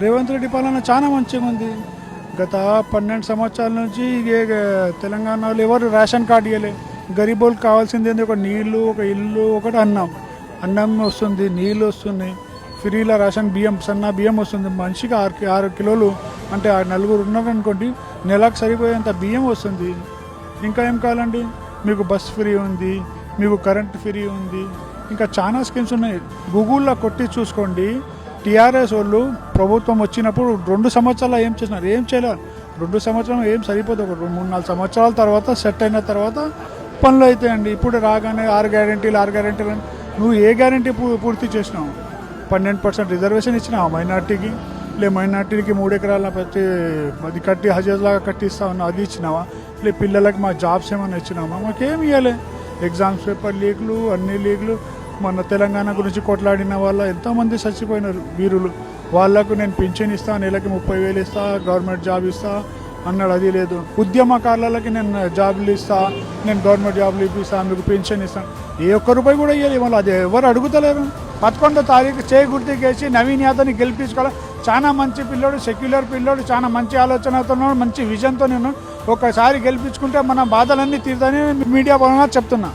రేవంత్ రెడ్డి పాలన చాలా మంచిగా ఉంది. గత పన్నెండు సంవత్సరాల నుంచి తెలంగాణలో ఎవరు రేషన్ కార్డు ఇవ్వలే గరీబోళ్ళకి కావాల్సింది ఒక నీళ్ళు ఒక ఇల్లు ఒకటి అన్నం. అన్నం వస్తుంది నీళ్ళు వస్తున్నాయి. ఫ్రీలో రేషన్ బియ్యం సన్న బియ్యం వస్తుంది. మనిషికి ఆరు కి- ఆరు కిలోలు అంటే ఆ నలుగురు ఉన్నారనుకోండి నెలకు సరిపోయేంత బియ్యం వస్తుంది. ఇంకా ఏం కావాలండి? మీకు బస్ ఫ్రీ ఉంది మీకు కరెంట్ ఫ్రీ ఉంది. ఇంకా చాలా స్కీమ్స్ ఉన్నాయి. గూగుల్లో కొట్టి చూసుకోండి. టీఆర్ఎస్ వాళ్ళు ప్రభుత్వం వచ్చినప్పుడు రెండు సంవత్సరాలు ఏం చేసినారు? ఏం చేయలేదు రెండు సంవత్సరాలు ఏం సరిపోదు. ఒక మూడు నాలుగు సంవత్సరాల తర్వాత సెట్ అయిన తర్వాత పనులు అవుతాయండి ఇప్పుడు రాగానే ఆరు గ్యారెంటీలు ఆరు గ్యారెంటీలు అని నువ్వు ఏ గ్యారెంటీ పూర్తి చేసినావు? పన్నెండు పర్సెంట్ రిజర్వేషన్ ఇచ్చినావా మైనార్టీకి? లే మైనార్టీకి మూడు ఎకరాల ప్రతి అది కట్టి హజాజ్ లాగా కట్టిస్తా అది ఇచ్చినావా? లే పిల్లలకి మా జాబ్స్ ఏమైనా ఇచ్చినావా? మాకేమి ఇవ్వలే ఎగ్జామ్స్ పేపర్ లీక్లు అన్ని లీక్లు. మన తెలంగాణ గురించి కొట్లాడిన వాళ్ళ ఎంతోమంది చచ్చిపోయినారు వీరులు. వాళ్ళకు నేను పింఛన్ ఇస్తా నెలకి ముప్పై వేలు ఇస్తా గవర్నమెంట్ జాబ్ ఇస్తా అన్నాడు అది లేదు. ఉద్యమకారులకి నేను జాబ్లు ఇస్తా నేను గవర్నమెంట్ జాబులు ఇప్పిస్తా మీకు పెన్షన్ ఇస్తాను ఏ ఒక్క రూపాయి కూడా ఇవ్వాలి మళ్ళీ అది ఎవరు అడుగుతలేరు. పదకొండో తారీఖు చేయి గుర్తుకేసి నవీన్ యాదవ్ని గెలిపించుకోవాలి. చాలా మంచి పిల్లోడు సెక్యులర్ పిల్లోడు చాలా మంచి ఆలోచనతో ఉన్నాడు మంచి విజన్తో నేను ఒకసారి గెలిపించుకుంటే మన బాధలన్నీ తీరుతాయని మీడియా పరంగా చెప్తున్నా.